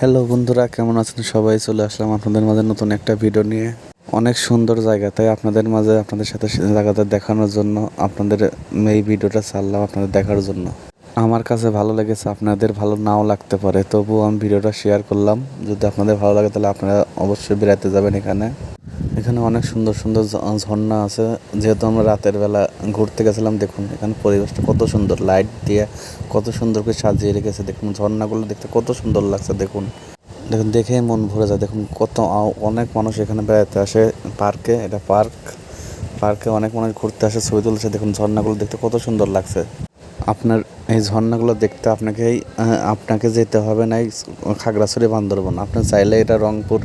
Hello বন্ধুরা, কেমন আছেন সবাই? চলে আসলাম আপনাদের মাঝে নতুন একটা ভিডিও নিয়ে। অনেক সুন্দর জায়গা, তাই আপনাদের মাঝে আপনাদের সাথে জায়গাটা দেখানোর জন্য আপনাদের এই ভিডিওটা ছাড়লাম আপনাদের দেখার জন্য। আমার কাছে ভালো লেগেছে, আপনাদের ভালো নাও লাগতে পারে, তবুও আমি ভিডিওটা শেয়ার করলাম। যদি আপনাদের ভালো লাগে তাহলে আপনারা অবশ্যই বেড়াতে যাবেন এখানে। এখানে অনেক সুন্দর সুন্দর ঝর্ণা আছে। যেহেতু আমরা রাতের বেলা ঘুরতে গেছিলাম, দেখুন এখানে পরিবেশটা কত সুন্দর। লাইট দিয়ে কত সুন্দর করে সাজিয়ে রেখেছে। দেখুন ঝর্ণাগুলো দেখতে কত সুন্দর লাগছে, দেখুন। দেখুন দেখে মন ভরে যায়। দেখুন কত অনেক মানুষ এখানে বেড়াতে আসে পার্কে। এটা পার্ক। পার্কে অনেক মানুষ ঘুরতে আসে, ছবি তুলছে। দেখুন ঝর্ণাগুলো দেখতে কত সুন্দর লাগছে। আপনার এই ঝর্ণাগুলো দেখতে আপনাকেই আপনাকে যেতে হবে না এই খাগড়াছড়ি, বান্দরবন। আপনি চাইলে এটা রংপুর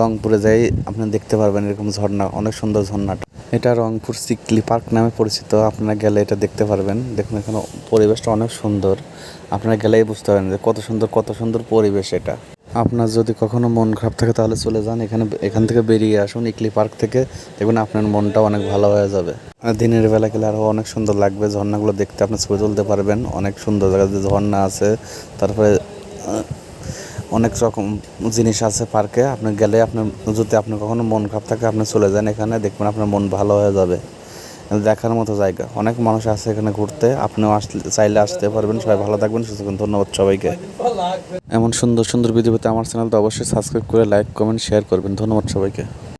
রংপুরে যাই, আপনি দেখতে পারবেন এরকম ঝর্ণা, অনেক সুন্দর ঝর্ণাটা এটা রংপুর সিকলি পার্ক নামে পরিচিত, আপনারা গেলে এটা দেখতে পারবেন। দেখুন, এখানে পরিবেশটা অনেক সুন্দর। আপনারা গেলেই বুঝতে পারবেন যে কত সুন্দর কত সুন্দর পরিবেশ এটা। আপনার যদি কখনো মন খারাপ থাকে, তাহলে চলে যান। এখানে, এখান থেকে বেরিয়ে আসুন ইকলি পার্ক থেকে। দেখবেন আপনার মনটা অনেক ভালো হয়ে যাবে। দিনের বেলা গেলে আরও অনেক সুন্দর লাগবে ঝর্ণাগুলো দেখতে। আপনি ছবি তুলতে পারবেন। অনেক সুন্দর জায়গা যে ঝর্ণা আছে। তারপরে অনেক রকম জিনিস আছে পার্কে। আপনি গেলে আপনার যদি আপনার কখনো মন খারাপ থাকে, আপনি চলে যান এখানে, দেখবেন আপনার মন ভালো হয়ে যাবে। দেখার মতো জায়গা। অনেক মানুষ আছে এখানে ঘুরতে, আপনিও আসলে, চাইলে আসতে পারবেন। সবাই ভালো থাকবেন, সুস্থ ধন্যবাদ সবাইকে। এমন সুন্দর সুন্দর ভিডিওতে আমার চ্যানেলটা অবশ্যই সাবস্ক্রাইব করে লাইক কমেন্ট শেয়ার করবেন। ধন্যবাদ সবাইকে।